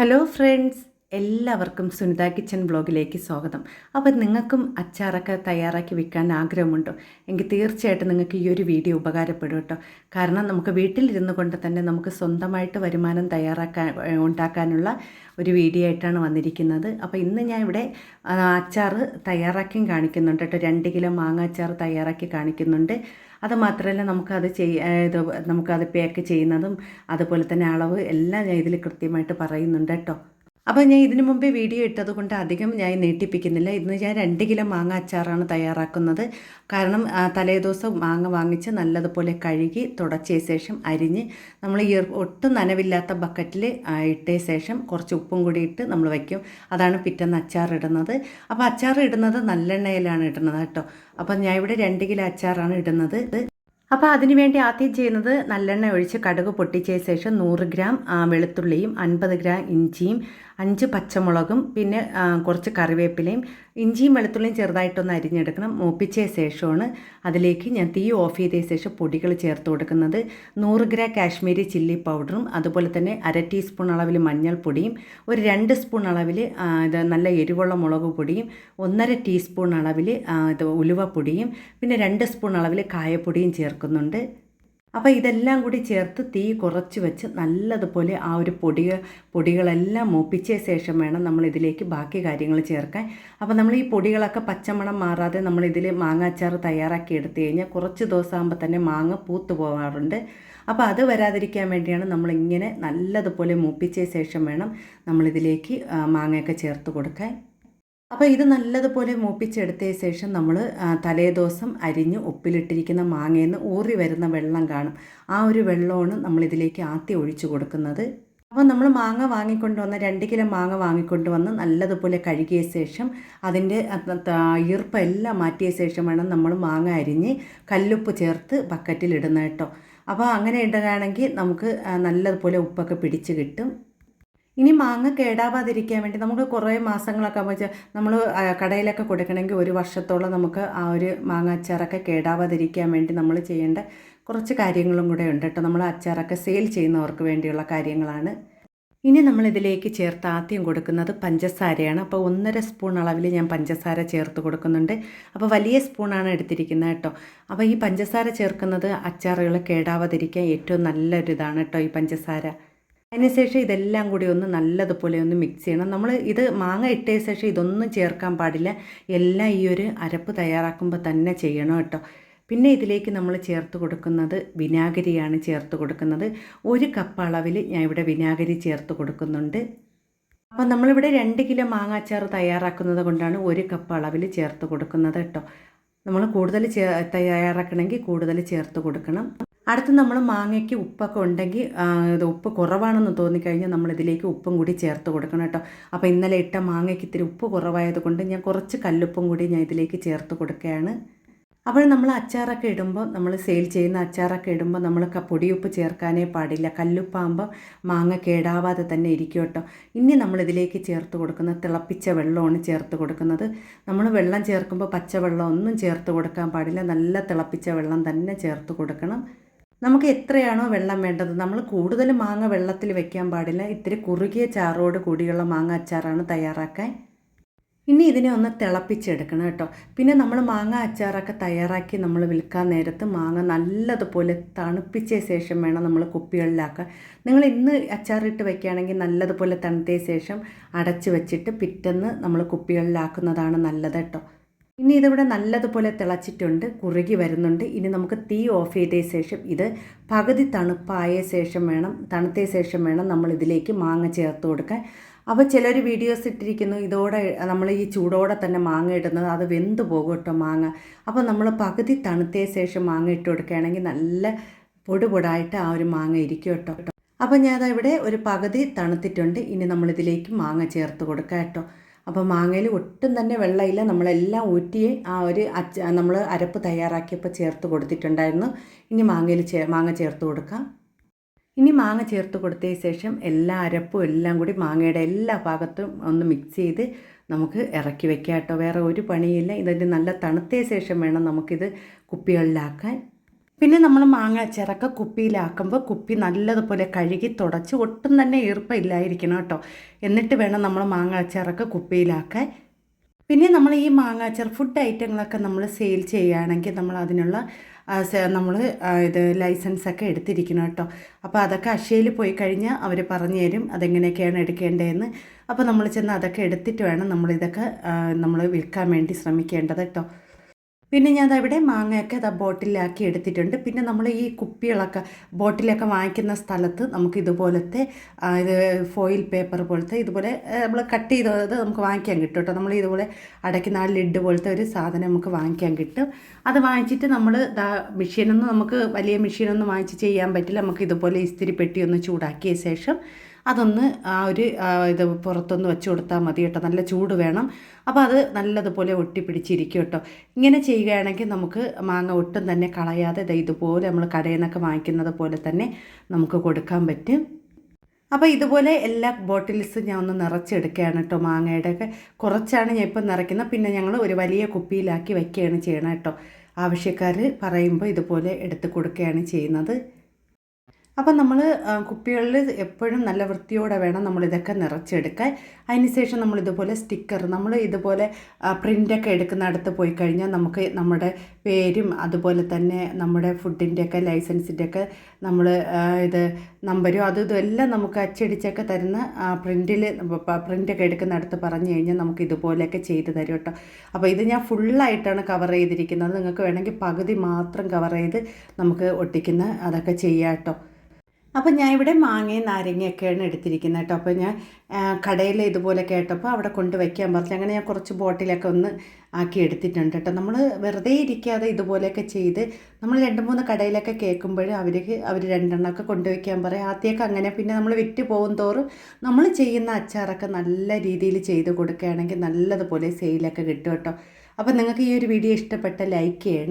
Hello friends എല്ലാവർക്കും Sunitha kitchen ബ്ലോഗിലേക്ക് സ്വാഗതം. അപ്പോൾ നിങ്ങൾക്കും അച്ചാറൊക്കെ തയ്യാറാക്കി വിൽക്കാൻ ആഗ്രഹമുണ്ടോ? എങ്കിൽ തീർച്ചയായിട്ടും നിങ്ങൾക്ക് ഈ ഒരു വീഡിയോ ഉപകാരപ്പെടും കേട്ടോ. കാരണം നമുക്ക് വീട്ടിലിരുന്നു കൊണ്ട് തന്നെ നമുക്ക് സ്വന്തമായിട്ട് വരുമാനം തയ്യാറാക്കാൻ ഉണ്ടാക്കാനുള്ള ഒരു വീഡിയോ ആയിട്ടാണ് വന്നിരിക്കുന്നത്. അപ്പോൾ ഇന്ന് ഞാൻ ഇവിടെ അച്ചാർ തയ്യാറാക്കിയും കാണിക്കുന്നുണ്ട് കേട്ടോ. രണ്ട് കിലോ മാങ്ങ അച്ചാർ തയ്യാറാക്കി കാണിക്കുന്നുണ്ട്. അത് മാത്രമല്ല നമുക്കത് ചെയ്യ ഇത് നമുക്കത് പാക്ക് ചെയ്യുന്നതും അതുപോലെ തന്നെ അളവ് എല്ലാം ഞാൻ ഇതിൽ കൃത്യമായിട്ട് പറയുന്നുണ്ട് കേട്ടോ. അപ്പോൾ ഞാൻ ഇതിനു മുമ്പേ വീഡിയോ ഇട്ടത് കൊണ്ട് അധികം ഞാൻ നീട്ടിപ്പിക്കുന്നില്ല. ഇന്ന് ഞാൻ രണ്ട് കിലോ മാങ്ങ അച്ചാറാണ് തയ്യാറാക്കുന്നത്. കാരണം തലേദിവസം മാങ്ങ വാങ്ങിച്ച് നല്ലതുപോലെ കഴുകി തുടച്ച ശേഷം അരിഞ്ഞ് നമ്മൾ ഈ ഒട്ടും നനവില്ലാത്ത ബക്കറ്റിൽ ഇട്ട ശേഷം കുറച്ച് ഉപ്പും കൂടി ഇട്ട് നമ്മൾ വയ്ക്കും. അതാണ് പിറ്റേന്ന് അച്ചാർ ഇടുന്നത്. അപ്പോൾ അച്ചാർ ഇടുന്നത് നല്ലെണ്ണയിലാണ് ഇടുന്നത് കേട്ടോ. അപ്പോൾ ഞാൻ ഇവിടെ രണ്ട് കിലോ അച്ചാറാണ് ഇടുന്നത്. അപ്പോൾ അതിനുവേണ്ടി ആദ്യം ചെയ്യുന്നത് നല്ലെണ്ണ ഒഴിച്ച് കടുക് പൊട്ടിച്ച ശേഷം നൂറ് ഗ്രാം വെളുത്തുള്ളിയും അൻപത് ഗ്രാം ഇഞ്ചിയും അഞ്ച് പച്ചമുളകും പിന്നെ കുറച്ച് കറിവേപ്പിലയും ഇഞ്ചിയും വെളുത്തുള്ളിയും ചെറുതായിട്ടൊന്ന് അരിഞ്ഞെടുക്കണം. മൂപ്പിച്ച ശേഷമാണ് അതിലേക്ക് ഞാൻ തീ ഓഫ് ചെയ്ത ശേഷം പൊടികൾ ചേർത്ത് കൊടുക്കുന്നത്. നൂറ് ഗ്രാം കാശ്മീരി ചില്ലി പൗഡറും അതുപോലെ തന്നെ അര ടീസ്പൂൺ അളവിൽ മഞ്ഞൾപ്പൊടിയും ഒരു രണ്ട് സ്പൂൺ അളവിൽ ഇത് നല്ല എരിവുള്ള മുളക് പൊടിയും ഒന്നര ടീസ്പൂൺ അളവിൽ ഇത് ഉലുവപ്പൊടിയും പിന്നെ രണ്ട് സ്പൂൺ അളവിൽ കായപ്പൊടിയും ചേർക്കുന്നുണ്ട്. അപ്പോൾ ഇതെല്ലാം കൂടി ചേർത്ത് തീ കുറച്ച് വെച്ച് നല്ലതുപോലെ ആ ഒരു പൊടി പൊടികളെല്ലാം മൂപ്പിച്ച ശേഷം വേണം നമ്മൾ ഇതിലേക്ക് ബാക്കി കാര്യങ്ങൾ ചേർക്കാൻ. അപ്പോൾ നമ്മൾ ഈ പൊടികളൊക്കെ പച്ചമണം മാറാതെ നമ്മൾ ഇതിൽ മാങ്ങാച്ചാർ തയ്യാറാക്കി എടുത്തു കഴിഞ്ഞാൽ കുറച്ച് ദിവസമാകുമ്പോൾ തന്നെ മാങ്ങ പൂത്തു പോകാറുണ്ട് അപ്പോൾ അത് വരാതിരിക്കാൻ വേണ്ടിയാണ് നമ്മളിങ്ങനെ നല്ലതുപോലെ മൂപ്പിച്ച ശേഷം വേണം നമ്മളിതിലേക്ക് മാങ്ങയൊക്കെ ചേർത്ത് കൊടുക്കാൻ. അപ്പോൾ ഇത് നല്ലതുപോലെ മൂപ്പിച്ചെടുത്ത ശേഷം നമ്മൾ തലേദിവസം അരിഞ്ഞ് ഉപ്പിലിട്ടിരിക്കുന്ന മാങ്ങയിൽ നിന്ന് ഊറി വരുന്ന വെള്ളം കാണും. ആ ഒരു വെള്ളമാണ് നമ്മളിതിലേക്ക് ആദ്യം ഒഴിച്ചു കൊടുക്കുന്നത്. അപ്പോൾ നമ്മൾ മാങ്ങ വാങ്ങിക്കൊണ്ടുവന്ന് രണ്ട് കിലോ മാങ്ങ വാങ്ങിക്കൊണ്ടുവന്ന് നല്ലതുപോലെ കഴുകിയ ശേഷം അതിന്റെ ഈർപ്പെല്ലാം മാറ്റിയ ശേഷം വേണം നമ്മൾ മാങ്ങ അരിഞ്ഞ് കല്ലുപ്പ് ചേർത്ത് ബക്കറ്റിൽ ഇടുന്ന കേട്ടോ. അപ്പോൾ അങ്ങനെ ഇടുകയാണെങ്കിൽ നമുക്ക് നല്ലതുപോലെ ഉപ്പൊക്കെ പിടിച്ച് കിട്ടും. ഇനി മാങ്ങ കേടാവാതിരിക്കാൻ വേണ്ടി നമുക്ക് കുറേ മാസങ്ങളൊക്കെ ആകുമ്പോൾ നമ്മൾ കടയിലൊക്കെ കൊടുക്കണമെങ്കിൽ ഒരു വർഷത്തോളം നമുക്ക് ആ ഒരു മാങ്ങ അച്ചാറൊക്കെ കേടാവാതിരിക്കാൻ വേണ്ടി നമ്മൾ ചെയ്യേണ്ട കുറച്ച് കാര്യങ്ങളും കൂടെ ഉണ്ട് കേട്ടോ. നമ്മൾ അച്ചാറൊക്കെ സെയിൽ ചെയ്യുന്നവർക്ക് വേണ്ടിയുള്ള കാര്യങ്ങളാണ്. ഇനി നമ്മളിതിലേക്ക് ചേർത്ത് ആദ്യം കൊടുക്കുന്നത് പഞ്ചസാരയാണ്. അപ്പോൾ ഒന്നര സ്പൂൺ അളവിൽ ഞാൻ പഞ്ചസാര ചേർത്ത് കൊടുക്കുന്നുണ്ട്. അപ്പോൾ വലിയ സ്പൂണാണ് എടുത്തിരിക്കുന്നത് കേട്ടോ. അപ്പോൾ ഈ പഞ്ചസാര ചേർക്കുന്നത് അച്ചാറുകൾ കേടാവാതിരിക്കാൻ ഏറ്റവും നല്ലൊരിതാണ് കേട്ടോ ഈ പഞ്ചസാര. അതിനുശേഷം ഇതെല്ലാം കൂടി ഒന്ന് നല്ലതുപോലെ ഒന്ന് മിക്സ് ചെയ്യണം. നമ്മൾ ഇത് മാങ്ങ ഇട്ട ശേഷം ഇതൊന്നും ചേർക്കാൻ പാടില്ല. എല്ലാം ഈ ഒരു അരപ്പ് തയ്യാറാക്കുമ്പോൾ തന്നെ ചെയ്യണം കേട്ടോ. പിന്നെ ഇതിലേക്ക് നമ്മൾ ചേർത്ത് കൊടുക്കുന്നത് വിനാഗിരിയാണ് ചേർത്ത് കൊടുക്കുന്നത്. ഒരു കപ്പ് അളവിൽ ഞാൻ ഇവിടെ വിനാഗിരി ചേർത്ത് കൊടുക്കുന്നുണ്ട്. അപ്പോൾ നമ്മളിവിടെ രണ്ട് കിലോ മാങ്ങാച്ചാർ തയ്യാറാക്കുന്നത് കൊണ്ടാണ് ഒരു കപ്പ് അളവിൽ ചേർത്ത് കൊടുക്കുന്നത് കേട്ടോ. നമ്മൾ കൂടുതൽ ചേ തയ്യാറാക്കണമെങ്കിൽ കൂടുതൽ ചേർത്ത് കൊടുക്കണം. അടുത്ത് നമ്മൾ മാങ്ങയ്ക്ക് ഉപ്പൊക്കെ ഉണ്ടെങ്കിൽ ഇത് ഉപ്പ് കുറവാണെന്ന് തോന്നിക്കഴിഞ്ഞാൽ നമ്മൾ ഇതിലേക്ക് ഉപ്പും കൂടി ചേർത്ത് കൊടുക്കണം കേട്ടോ. അപ്പോൾ ഇന്നലെ ഇട്ട മാങ്ങയ്ക്ക് ഇത്തിരി ഉപ്പ് കുറവായതുകൊണ്ട് ഞാൻ കുറച്ച് കല്ലുപ്പും കൂടി ഞാൻ ഇതിലേക്ക് ചേർത്ത് കൊടുക്കുകയാണ്. അപ്പോൾ നമ്മൾ അച്ചാറൊക്കെ ഇടുമ്പോൾ നമ്മൾ സെയിൽ ചെയ്യുന്ന അച്ചാറൊക്കെ ഇടുമ്പോൾ നമ്മൾ പൊടിയുപ്പ് ചേർക്കാനേ പാടില്ല. കല്ലുപ്പാകുമ്പോൾ മാങ്ങ കേടാവാതെ തന്നെ ഇരിക്കും കേട്ടോ. ഇനി നമ്മൾ ഇതിലേക്ക് ചേർത്ത് കൊടുക്കുന്ന തിളപ്പിച്ച വെള്ളമാണ് ചേർത്ത് കൊടുക്കുന്നത്. നമ്മൾ വെള്ളം ചേർക്കുമ്പോൾ പച്ചവെള്ളം ഒന്നും ചേർത്ത് കൊടുക്കാൻ പാടില്ല. നല്ല തിളപ്പിച്ച വെള്ളം തന്നെ ചേർത്ത് കൊടുക്കണം. നമുക്ക് എത്രയാണോ വെള്ളം വേണ്ടത്? നമ്മൾ കൂടുതൽ മാങ്ങ വെള്ളത്തിൽ വെക്കാൻ പാടില്ല. ഇത്തിരി കുറുകിയ ചാറോട് കൂടിയുള്ള മാങ്ങ അച്ചാറാണ് തയ്യാറാക്കാൻ. ഇനി ഇതിനെ ഒന്ന് തിളപ്പിച്ചെടുക്കണം കേട്ടോ. പിന്നെ നമ്മൾ മാങ്ങ അച്ചാറൊക്കെ തയ്യാറാക്കി നമ്മൾ വിൽക്കാൻ നേരത്ത് മാങ്ങ നല്ലതുപോലെ തണുപ്പിച്ച ശേഷം വേണം നമ്മൾ കുപ്പികളിലാക്കാൻ. നിങ്ങൾ ഇന്ന് അച്ചാറിട്ട് വെക്കുകയാണെങ്കിൽ നല്ലതുപോലെ തണുത്തിയ ശേഷം അടച്ചു വെച്ചിട്ട് പിറ്റെന്ന് നമ്മൾ കുപ്പികളിലാക്കുന്നതാണ് നല്ലത് കേട്ടോ. ഇനി ഇതിവിടെ നല്ലതുപോലെ തിളച്ചിട്ടുണ്ട് കുറുകി വരുന്നുണ്ട്. ഇനി നമുക്ക് തീ ഓഫ് ചെയ്ത ശേഷം ഇത് പകുതി തണുപ്പായ ശേഷം വേണം തണുത്ത ശേഷം വേണം നമ്മൾ ഇതിലേക്ക് മാങ്ങ ചേർത്ത് കൊടുക്കാൻ. അപ്പോൾ ചിലർ വീഡിയോസ് ഇട്ടിരിക്കുന്നു ഇതോടെ നമ്മൾ ഈ ചൂടോടെ തന്നെ മാങ്ങ ഇടുന്നത് അത് വെന്ത് പോകും കേട്ടോ മാങ്ങ. അപ്പോൾ നമ്മൾ പകുതി തണുത്ത ശേഷം മാങ്ങ ഇട്ട് കൊടുക്കുകയാണെങ്കിൽ നല്ല പൊടുപൊടായിട്ട് ആ ഒരു മാങ്ങ ഇരിക്കും കേട്ടോ. അപ്പോൾ ഞാൻ ഇവിടെ ഒരു പകുതി തണുത്തിട്ടുണ്ട് ഇനി നമ്മളിതിലേക്ക് മാങ്ങ ചേർത്ത് കൊടുക്കാം കേട്ടോ. അപ്പോൾ മാങ്ങയിൽ ഒട്ടും തന്നെ വെള്ളമില്ല. നമ്മളെല്ലാം ഊറ്റി ആ ഒരു അച്ച നമ്മൾ അരപ്പ് തയ്യാറാക്കിയപ്പോൾ ചേർത്ത് കൊടുത്തിട്ടുണ്ടായിരുന്നു. ഇനി മാങ്ങയിൽ ചേ മാങ്ങ ചേർത്ത് കൊടുക്കാം. ഇനി മാങ്ങ ചേർത്ത് കൊടുത്തതിന് ശേഷം എല്ലാ അരപ്പും എല്ലാം കൂടി മാങ്ങയുടെ എല്ലാ ഭാഗത്തും ഒന്ന് മിക്സ് ചെയ്ത് നമുക്ക് ഇറക്കി വെക്കാം കേട്ടോ. വേറെ ഒരു പണിയില്ല ഇതിന്റെ നല്ല തണുത്തതിന് ശേഷം വേണം നമുക്കിത് കുപ്പികളിലാക്കാൻ. പിന്നെ നമ്മൾ മാങ്ങ അച്ചാറൊക്കെ കുപ്പിയിലാക്കുമ്പോൾ കുപ്പി നല്ലതുപോലെ കഴുകി തുടച്ച് ഒട്ടും തന്നെ ഈർപ്പമില്ലായിരിക്കണം കേട്ടോ. എന്നിട്ട് വേണം നമ്മൾ മാങ്ങ അച്ചാറൊക്കെ കുപ്പിയിലാക്കാൻ. പിന്നെ നമ്മൾ ഈ മാങ്ങ അച്ചാർ ഫുഡ് ഐറ്റങ്ങളൊക്കെ നമ്മൾ സെയിൽ ചെയ്യുകയാണെങ്കിൽ നമ്മൾ അതിനുള്ള നമ്മൾ ഇത് ലൈസൻസൊക്കെ എടുത്തിരിക്കണം കേട്ടോ. അപ്പോൾ അതൊക്കെ അക്ഷയയിൽ പോയി കഴിഞ്ഞാൽ അവർ പറഞ്ഞു തരും അതെങ്ങനെയൊക്കെയാണ് എടുക്കേണ്ടതെന്ന്. അപ്പോൾ നമ്മൾ ചെന്ന് അതൊക്കെ എടുത്തിട്ട് വേണം നമ്മളിതൊക്കെ നമ്മൾ വിൽക്കാൻ വേണ്ടി ശ്രമിക്കേണ്ടത് കേട്ടോ. പിന്നെ ഞാൻ അവിടെ മാങ്ങയൊക്കെ അത് ബോട്ടിലാക്കി എടുത്തിട്ടുണ്ട്. പിന്നെ നമ്മൾ ഈ കുപ്പികളൊക്കെ ബോട്ടിലൊക്കെ വാങ്ങിക്കുന്ന സ്ഥലത്ത് നമുക്ക് ഇതുപോലത്തെ ഇത് ഫോയിൽ പേപ്പർ പോലത്തെ ഇതുപോലെ നമ്മൾ കട്ട് ചെയ്തത് നമുക്ക് വാങ്ങിക്കാൻ കിട്ടും കേട്ടോ. നമ്മൾ ഇതുപോലെ അടയ്ക്കുന്ന ആ ലിഡ് പോലത്തെ ഒരു സാധനം നമുക്ക് വാങ്ങിക്കാൻ കിട്ടും. അത് വാങ്ങിച്ചിട്ട് നമ്മൾ മെഷീനൊന്നും നമുക്ക് വലിയ മെഷീനൊന്നും വാങ്ങിച്ച് ചെയ്യാൻ പറ്റില്ല. നമുക്ക് ഇതുപോലെ ഇസ്തിരി പെട്ടി ഒന്ന് ചൂടാക്കിയ ശേഷം അതൊന്ന് ആ ഒരു ഇത് പുറത്തൊന്ന് വെച്ച് കൊടുത്താൽ മതി കേട്ടോ. നല്ല ചൂട് വേണം. അപ്പോൾ അത് നല്ലതുപോലെ ഒട്ടിപ്പിടിച്ചിരിക്കും കേട്ടോ. ഇങ്ങനെ ചെയ്യുകയാണെങ്കിൽ നമുക്ക് മാങ്ങ ഒട്ടും തന്നെ കളയാതെ ഇതുപോലെ നമ്മൾ കടയിൽ നിന്നൊക്കെ വാങ്ങിക്കുന്നത് പോലെ തന്നെ നമുക്ക് കൊടുക്കാൻ പറ്റും. അപ്പോൾ ഇതുപോലെ എല്ലാ ബോട്ടിൽസും ഞാൻ ഒന്ന് നിറച്ചെടുക്കുകയാണ് കേട്ടോ മാങ്ങയുടെ ഒക്കെ കുറച്ചാണ് ഞാൻ ഇപ്പം നിറയ്ക്കുന്നത്. പിന്നെ ഞങ്ങൾ ഒരു വലിയ കുപ്പിയിലാക്കി വയ്ക്കുകയാണ് ചെയ്യണം കേട്ടോ. ആവശ്യക്കാർ പറയുമ്പോൾ ഇതുപോലെ എടുത്ത് കൊടുക്കുകയാണ് ചെയ്യുന്നത്. അപ്പം നമ്മൾ കുപ്പികളിൽ എപ്പോഴും നല്ല വൃത്തിയോടെ വേണം നമ്മളിതൊക്കെ നിറച്ചെടുക്കാൻ. അതിനുശേഷം നമ്മൾ ഇതുപോലെ സ്റ്റിക്കർ നമ്മൾ ഇതുപോലെ പ്രിന്റൊക്കെ എടുക്കുന്ന അടുത്ത് പോയി കഴിഞ്ഞാൽ നമുക്ക് നമ്മുടെ പേരും അതുപോലെ തന്നെ നമ്മുടെ ഫുഡിന്റെയൊക്കെ ലൈസൻസിന്റെയൊക്കെ നമ്മൾ ഇത് നമ്പരും അതും ഇതെല്ലാം നമുക്ക് അച്ചടിച്ചൊക്കെ തരുന്ന പ്രിന്റിൽ പ്രിന്റൊക്കെ എടുക്കുന്ന അടുത്ത് പറഞ്ഞു കഴിഞ്ഞാൽ നമുക്ക് ഇതുപോലെയൊക്കെ ചെയ്ത് തരും കേട്ടോ. അപ്പോൾ ഇത് ഞാൻ ഫുള്ളായിട്ടാണ് കവർ ചെയ്തിരിക്കുന്നത്. നിങ്ങൾക്ക് വേണമെങ്കിൽ പകുതി മാത്രം കവർ ചെയ്ത് നമുക്ക് ഒട്ടിക്കുന്ന അതൊക്കെ ചെയ്യാം കേട്ടോ. അപ്പം ഞാൻ ഇവിടെ മാങ്ങയും നാരങ്ങയൊക്കെയാണ് എടുത്തിരിക്കുന്നത് കേട്ടോ. അപ്പോൾ ഞാൻ കടയിൽ ഇതുപോലെ കേട്ടപ്പോൾ അവിടെ കൊണ്ട് വയ്ക്കാൻ പറഞ്ഞു. അങ്ങനെ ഞാൻ കുറച്ച് ബോട്ടിലൊക്കെ ഒന്ന് ആക്കി എടുത്തിട്ടുണ്ട് കേട്ടോ. നമ്മൾ വെറുതെ ഇരിക്കാതെ ഇതുപോലെയൊക്കെ ചെയ്ത് നമ്മൾ രണ്ട് മൂന്ന് കടയിലൊക്കെ കേൾക്കുമ്പോൾ അവർക്ക് അവർ രണ്ടെണ്ണമൊക്കെ കൊണ്ടുവയ്ക്കാൻ പറയും. ആദ്യമൊക്കെ അങ്ങനെ പിന്നെ നമ്മൾ വിറ്റ് പോകും തോറും നമ്മൾ ചെയ്യുന്ന അച്ചാറൊക്കെ നല്ല രീതിയിൽ ചെയ്ത് കൊടുക്കുകയാണെങ്കിൽ നല്ലതുപോലെ സെയിലൊക്കെ കിട്ടും കേട്ടോ. അപ്പോൾ നിങ്ങൾക്ക് ഈ ഒരു വീഡിയോ ഇഷ്ടപ്പെട്ട ലൈക്ക് ചെയ്യണം.